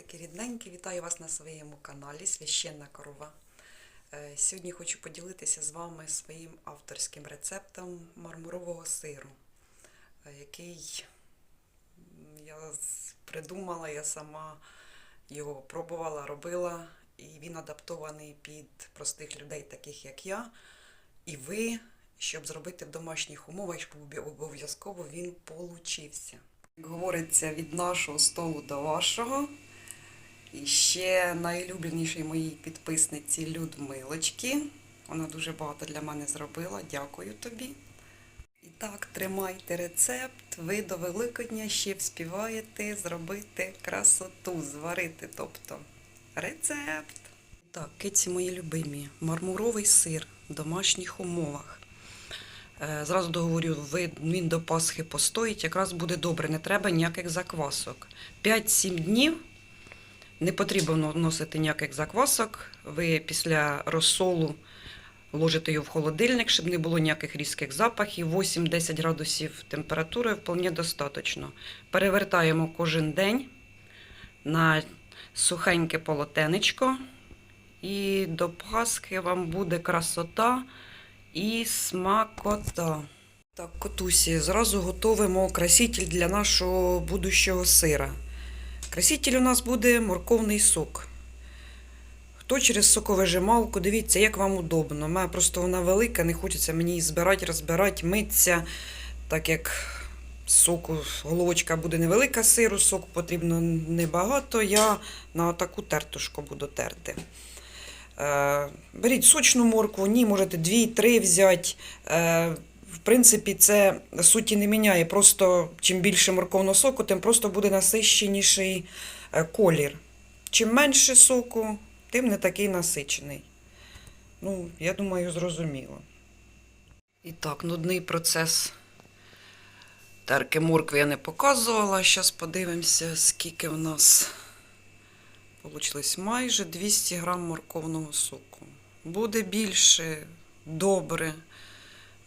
Такі рідненькі, вітаю вас на своєму каналі Священна корова. Е, Сьогодні хочу поділитися з вами своїм авторським рецептом мармурового сиру, е, який я придумала, я сама його пробувала, робила, і він адаптований під простих людей, таких як я, і ви, щоб зробити в домашніх умовах, щоб обов'язково він получився. Як говориться, від нашого столу до вашого. І ще найлюбленішій моїй підписниці Людмилочки. Вона дуже багато для мене зробила. Дякую тобі. І так, тримайте рецепт. Ви до Великодня ще вспіваєте зробити красоту, зварити. Тобто рецепт. Так, киці мої любимі. Мармуровий сир в домашніх умовах. Е, Зразу договорю, він до Пасхи постоїть, якраз буде добре, не треба ніяких заквасок. 5-7 днів не потрібно вносити ніяких заквасок. Ви після розсолу вложите його в холодильник, щоб не було ніяких різких запахів. 8-10 градусів температури вполне достатньо. Перевертаємо кожен день на сухеньке полотенечко. І до Пасхи вам буде красота і смакота. Так, котусі, зразу готуємо краситель для нашого будущого сира. Краситель у нас буде морковний сок. Хто через соковижималку, дивіться, як вам удобно. У мене просто вона велика, не хочеться мені її збирати, розбирати, митися, так як соку, головочка буде невелика сиру, сок потрібно небагато. Я на таку тертушку буду терти. Е, Беріть сочну моркву, ні, можете 2-3 взяти. В принципі, це суті не міняє. Просто чим більше морковного соку, тим просто буде насищеніший е, колір. Чим менше соку, тим не такий насичений. Ну, я думаю, зрозуміло. І так, нудний процес терки моркви я не показувала. Зараз подивимося, скільки в нас Получилось майже 200 грам морковного соку. Буде більше, добре.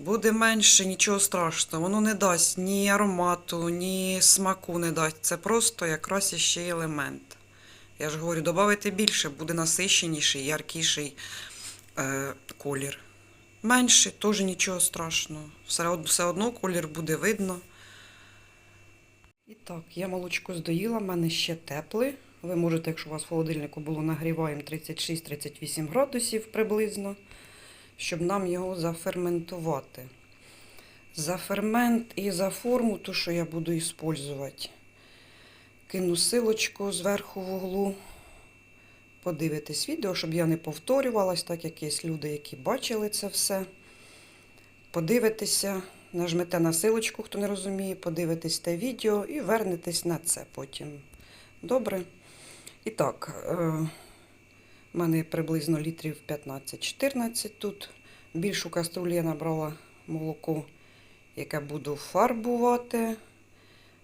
Буде менше, нічого страшного. Воно не дасть ні аромату, ні смаку не дасть. Це просто якраз іще елемент. Я ж говорю, додати більше, буде насищеніший, яркіший е, колір. Менше, теж нічого страшного. Все, все одно колір буде видно. І так, я молочко здоїла, в мене ще тепле. Ви можете, якщо у вас в холодильнику було нагріваємо 36-38 градусів приблизно, щоб нам його заферментувати. За фермент і за форму, ту, що я буду використовувати. Кину силочку зверху в углу. Подивитись відео, щоб я не повторювалась, так як є люди, які бачили це все. Подивитися, нажмете на силочку, хто не розуміє, подивитесь те відео і вернетесь на це потім. Добре? І так, в мене приблизно літрів 15-14 тут. Більшу каструлю я набрала молоко, яке буду фарбувати.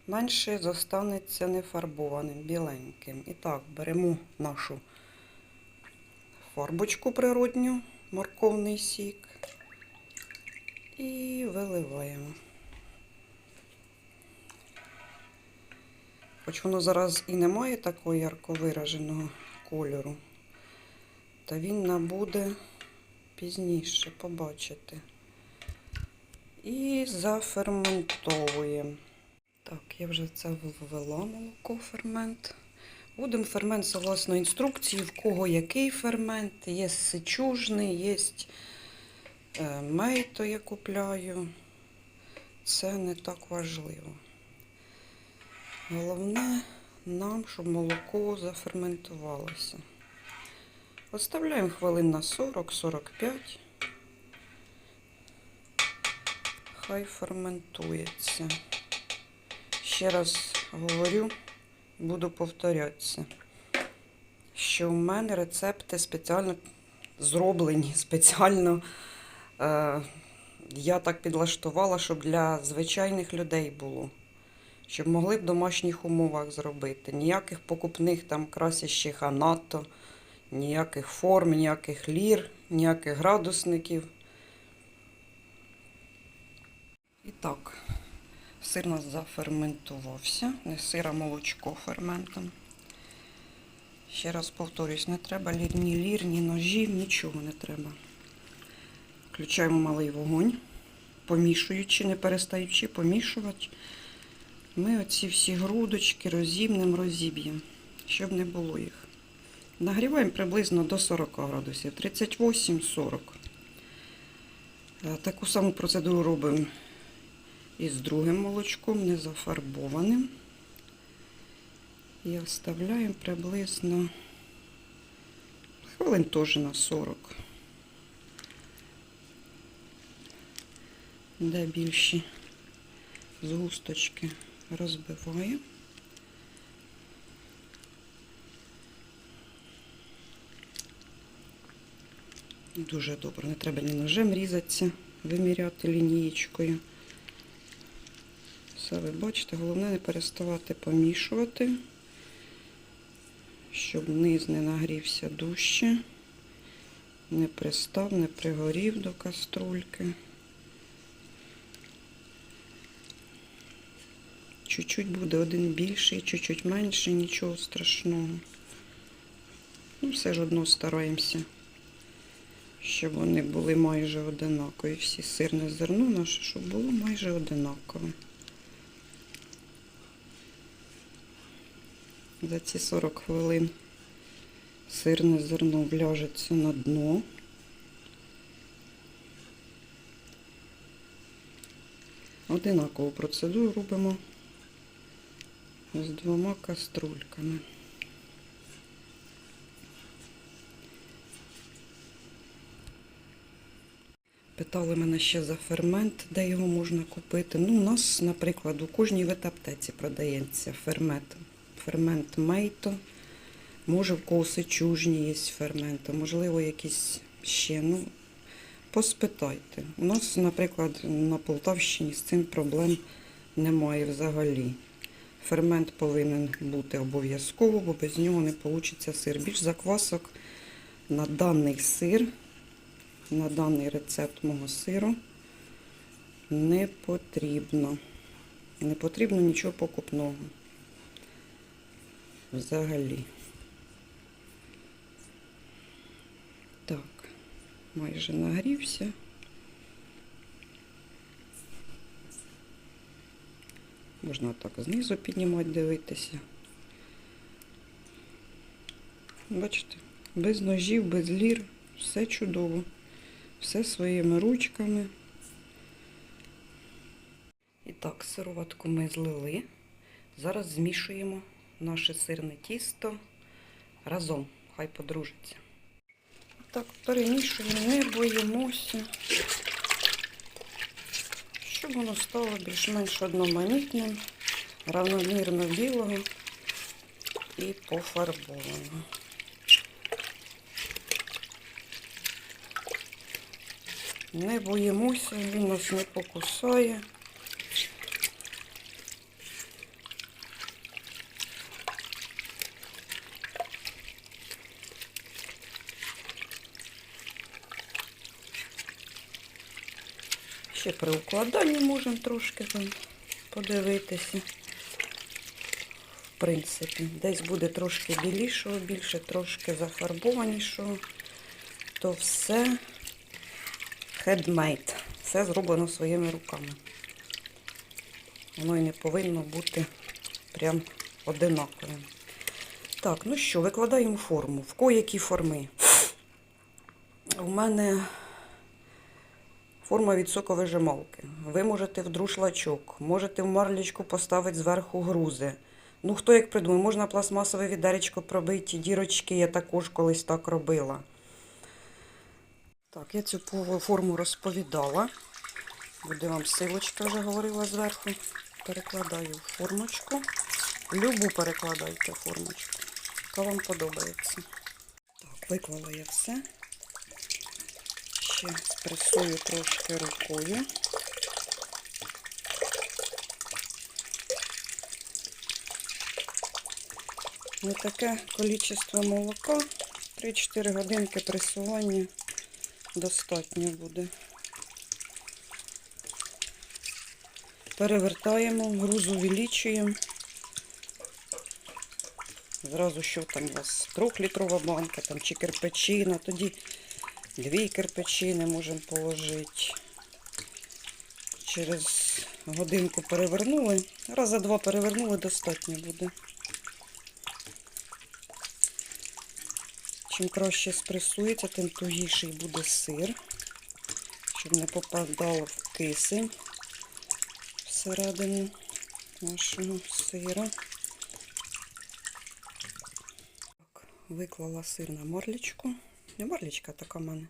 Менше зостанеться нефарбованим, біленьким. І так, беремо нашу фарбочку природню, морковний сік. І виливаємо. Хоч воно зараз і не має такого ярко вираженого кольору, та він набуде пізніше, побачите. І заферментовуємо. Так, я вже це ввела молоко фермент. Будемо фермент согласно інструкції, в кого який фермент. Є сичужний, є е, мейто я купляю. Це не так важливо. Головне нам, щоб молоко заферментувалося. Оставляємо хвилин на 40-45. Хай ферментується. Ще раз говорю, буду повторятися, що в мене рецепти спеціально зроблені, спеціально е, я так підлаштувала, щоб для звичайних людей було щоб могли в домашніх умовах зробити. Ніяких покупних там красящих анато, ніяких форм, ніяких лір, ніяких градусників. І так, сир у нас заферментувався, не сир, а молочко ферментом. Ще раз повторюсь, не треба лір, ні лір, ні ножів, нічого не треба. Включаємо малий вогонь, помішуючи, не перестаючи помішувати. Ми оці всі грудочки розімнем, розіб'ємо, щоб не було їх. Нагріваємо приблизно до 40 градусів, 38-40. Е, Таку саму процедуру робимо і з другим молочком, не зафарбованим. І оставляємо приблизно хвилин теж на 40. Де більші згусточки розбиваємо. Дуже добре. Не треба ні ножем різатися, виміряти лінієчкою. Все ви бачите, головне не переставати помішувати, щоб низ не нагрівся дужче, не пристав, не пригорів до каструльки. Чуть-чуть буде один більший, чуть-чуть менший, нічого страшного. Ну, все ж одно стараємося, щоб вони були майже одинакові. Всі сирне зерно наше, щоб було майже одинакове. За ці 40 хвилин сирне зерно вляжеться на дно. Одинакову процедуру робимо з двома каструльками. Питали мене ще за фермент, де його можна купити. Ну, у нас, наприклад, у кожній ветаптеці продається фермент. Фермент мейто. Може, в когось чужні є ферменти, можливо, якісь ще. Ну, поспитайте. У нас, наприклад, на Полтавщині з цим проблем немає взагалі. Фермент повинен бути обов'язково, бо без нього не вийде сир. Більш заквасок на даний сир, на даний рецепт мого сиру не потрібно. Не потрібно нічого покупного. Взагалі. Так, майже нагрівся. Можна так знизу піднімати, дивитися. Бачите, без ножів, без лір, все чудово. Все своїми ручками. І так, сироватку ми злили. Зараз змішуємо наше сирне тісто разом. Хай подружиться. Так, перемішуємо, не боїмося, щоб воно стало більш-менш одноманітним, равномірно білого і пофарбовано. Не боїмося, він нас не покусає. Ще при укладанні можемо трошки там подивитися. В принципі, десь буде трошки білішого, більше, трошки зафарбованішого. То все хедмейд. Все зроблено своїми руками. Воно і не повинно бути прям одинаковим. Так, ну що, викладаємо форму. В кої-які форми. У мене форма від соковижималки. Ви можете в друшлачок, можете в марлічку поставити зверху грузи. Ну, хто як придумає, можна пластмасове відеречко пробити, дірочки, я також колись так робила. Так, я цю форму розповідала. Буде вам силочка, вже говорила зверху. Перекладаю формочку. Любу перекладайте формочку, яка вам подобається. Так, виклала я все. Ще спресую трошки рукою. Не таке кількість молока. 3-4 годинки пресування достатньо буде. Перевертаємо, груз увеличуємо. Зразу що там у вас трьохлітрова банка, там чи кирпичина, тоді дві кирпичини можемо положити. Через годинку перевернули. Раз за два перевернули, достатньо буде. Чим краще спресується, тим тугіший буде сир, щоб не попадало в кисень всередину нашого сира. Так, виклала сир на марлічку. Не марлічка така в мене.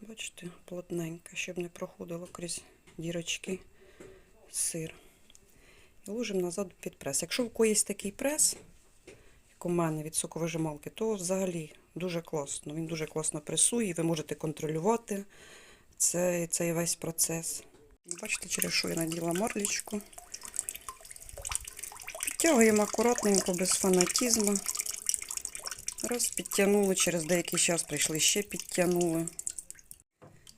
Бачите, плотненька, щоб не проходило крізь дірочки сир. І ложимо назад під прес. Якщо в когось такий прес, у мене від соковижималки, то взагалі дуже класно. Він дуже класно пресує, ви можете контролювати цей, цей весь процес. Бачите, через що я наділа марлічку. Підтягуємо акуратненько, без фанатізму. Раз підтягнули, через деякий час прийшли ще підтягнули.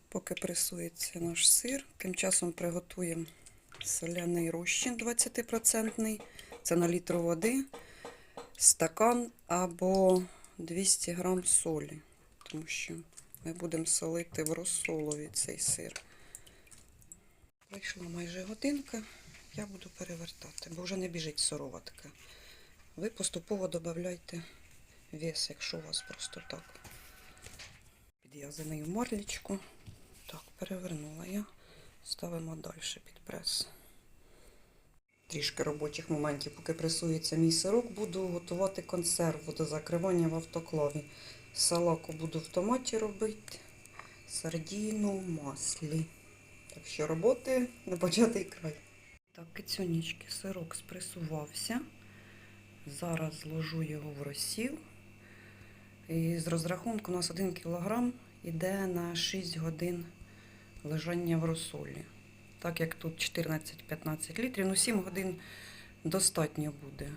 Поки пресується наш сир, тим часом приготуємо соляний розчин 20%. Це на літр води, стакан або 200 грам солі, тому що ми будемо солити в розсолові цей сир. Пройшла майже годинка, я буду перевертати, бо вже не біжить сироватка. Ви поступово додавайте вес, якщо у вас просто так. Підв'язаний в марлічку. Так, перевернула я. Ставимо далі під прес. Трішки робочих моментів, поки пресується мій сирок, буду готувати консерву до закривання в автоклаві. Салаку буду в томаті робити, сардіну в маслі. Так що роботи на початий край. Так, кицюнічки, сирок спресувався. Зараз зложу його в розсіл. І з розрахунку у нас 1 кг йде на 6 годин лежання в розсолі. Так як тут 14-15 літрів, ну 7 годин достатньо буде.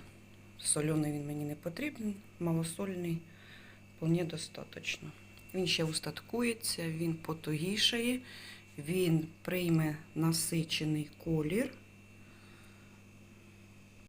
Солений він мені не потрібен, малосольний вполне достатньо. Він ще устаткується, він потугішає, він прийме насичений колір